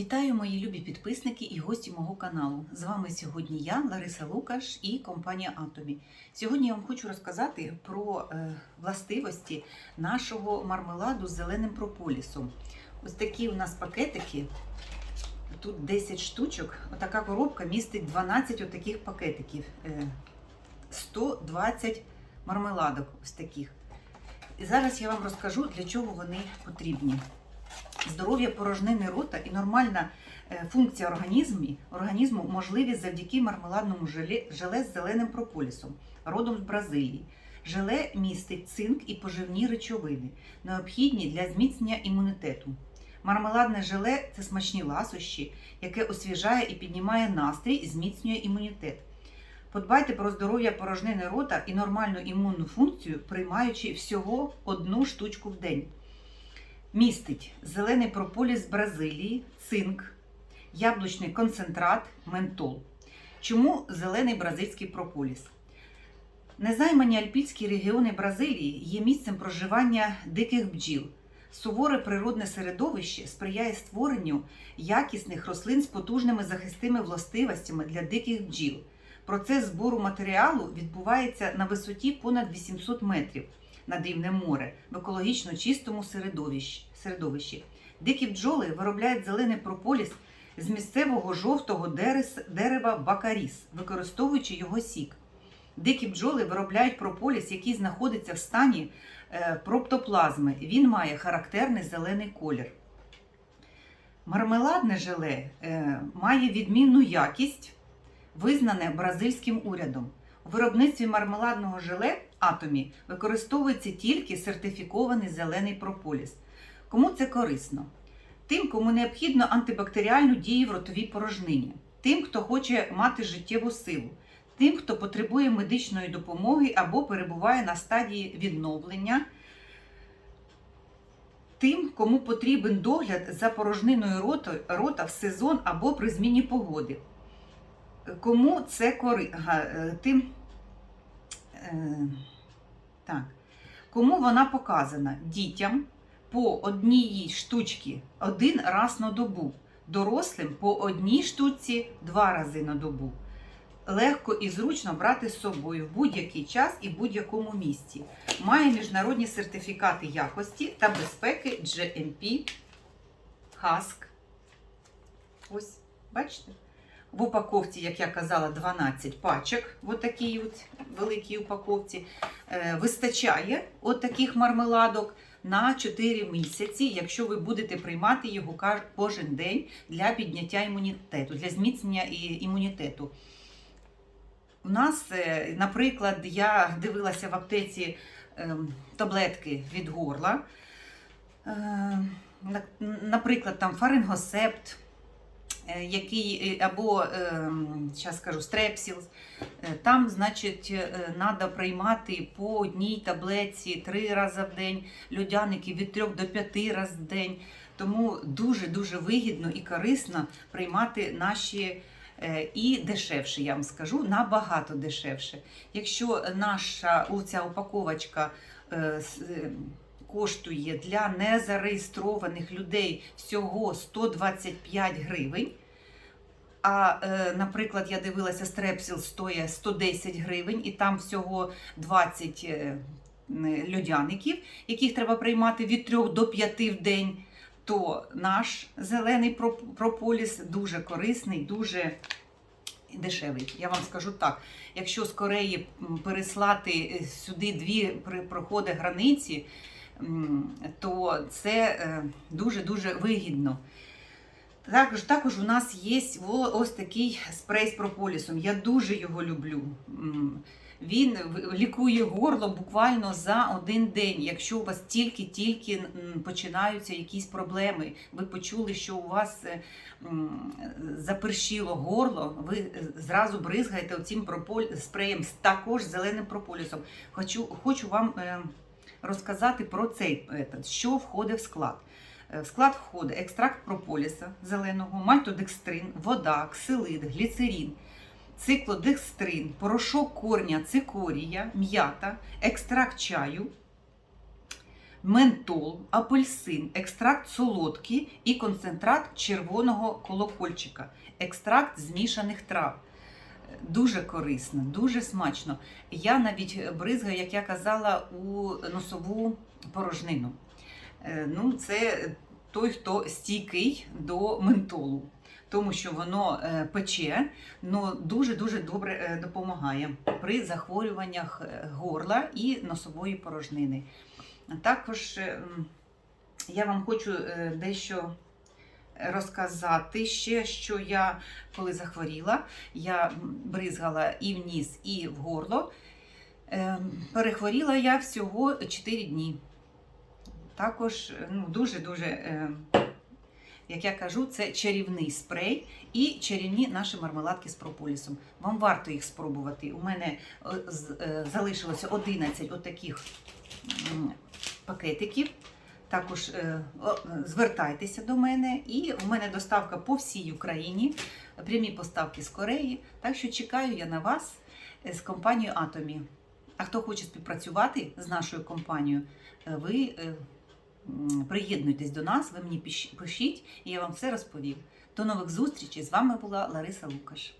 Вітаю мої любі підписники і гості мого каналу. З вами сьогодні я, Лариса Лукаш і компанія Атомі. Сьогодні я вам хочу розказати про е, властивості нашого мармеладу з зеленим прополісом. Ось такі у нас пакетики. Тут 10 штучок. Отака коробка містить 12 отаких пакетиків. Е, 120 мармеладок ось таких. І зараз я вам розкажу, для чого вони потрібні здоров'я порожнини рота і нормальна е, функція організму, організму можливі завдяки мармеладному желе, желе з зеленим прополісом, родом з Бразилії. Желе містить цинк і поживні речовини, необхідні для зміцнення імунітету. Мармеладне желе це смачні ласощі, яке освіжає і піднімає настрій і зміцнює імунітет. Подбайте про здоров'я порожнини рота і нормальну імунну функцію, приймаючи всього одну штучку в день. Містить зелений прополіс Бразилії, цинк, яблучний концентрат, ментол. Чому зелений бразильський прополіс? Незаймані альпійські регіони Бразилії є місцем проживання диких бджіл. Суворе природне середовище сприяє створенню якісних рослин з потужними захисними властивостями для диких бджіл. Процес збору матеріалу відбувається на висоті понад 800 метрів над рівнем море в екологічно чистому середовищі. середовищі. Дикі бджоли виробляють зелений прополіс з місцевого жовтого дерева бакаріс, використовуючи його сік. Дикі бджоли виробляють прополіс, який знаходиться в стані е, проптоплазми. Він має характерний зелений колір. Мармеладне желе е, має відмінну якість, визнане бразильським урядом. У виробництві мармеладного желе атомі використовується тільки сертифікований зелений прополіс. Кому це корисно? Тим, кому необхідно антибактеріальну дію в ротовій порожнині, тим, хто хоче мати життєву силу, тим, хто потребує медичної допомоги або перебуває на стадії відновлення, тим, кому потрібен догляд за порожниною рота, рота в сезон або при зміні погоди. Кому це кори... га, тим, е, так. Кому вона показана? Дітям по одній штучці один раз на добу, дорослим по одній штуці два рази на добу. Легко і зручно брати з собою в будь-який час і в будь-якому місці. Має міжнародні сертифікати якості та безпеки GMP HASC. Ось, бачите? В упаковці, як я казала, 12 пачок, в такій великій упаковці. Е, Вистачає от таких мармеладок на 4 місяці, якщо ви будете приймати його кожен день для підняття імунітету, для зміцнення імунітету. У нас, е, наприклад, я дивилася в аптеці ем, таблетки від горла. Е, Наприклад, там фарингосепт, який е, або зараз скажу стрепсілс. Е, Там, значить, треба приймати по одній таблетці три рази в день, людяники від 3 до 5 разів в день. Тому дуже-дуже вигідно і корисно приймати наші е, і дешевше, я вам скажу, набагато дешевше. Якщо наша ця упаковочка е, е, коштує для незареєстрованих людей всього 125 гривень. А, е, наприклад, я дивилася, стрепсіл стоїть 110 гривень, і там всього 20 е, льодяників, яких треба приймати від 3 до 5 в день. То наш зелений прополіс дуже корисний, дуже дешевий. Я вам скажу так: якщо з Кореї переслати е, сюди дві проходи границі, то це е, дуже-дуже вигідно. Також, також у нас є ось такий спрей з прополісом. Я дуже його люблю. Він лікує горло буквально за один день. Якщо у вас тільки-тільки починаються якісь проблеми, ви почули, що у вас е, запершило горло, ви е, зразу бризгаєте оцим прополь... спреєм також зеленим прополісом. Хочу, хочу вам розказати про цей, етот, що входить в склад. Е, В склад входить екстракт прополіса зеленого, мальтодекстрин, вода, ксилит, гліцерин, циклодекстрин, порошок корня цикорія, м'ята, екстракт чаю, ментол, апельсин, екстракт солодкий і концентрат червоного колокольчика, екстракт змішаних трав. Дуже корисно, дуже смачно. Я навіть бризгаю, як я казала, у носову порожнину. Е, Ну, це той, хто стійкий до ментолу, тому що воно е, пече, але дуже-дуже добре е, допомагає при захворюваннях горла і носової порожнини. Також е, я вам хочу дещо розказати ще, що я коли захворіла, я бризгала і в ніс, і в горло. Е, Перехворіла я всього 4 дні. Також ну, дуже-дуже, е, як я кажу, це чарівний спрей і чарівні наші мармеладки з прополісом. Вам варто їх спробувати. У мене е, е, залишилося 11 отаких м, пакетиків. Також е, звертайтеся до мене, і у мене доставка по всій Україні, прямі поставки з Кореї. Так що чекаю я на вас е, з компанією Атомі. А хто хоче співпрацювати з нашою компанією, е, ви приєднуйтесь до нас, ви мені пиш- пишіть, і я вам все розповім. До нових зустрічей! З вами була Лариса Лукаш.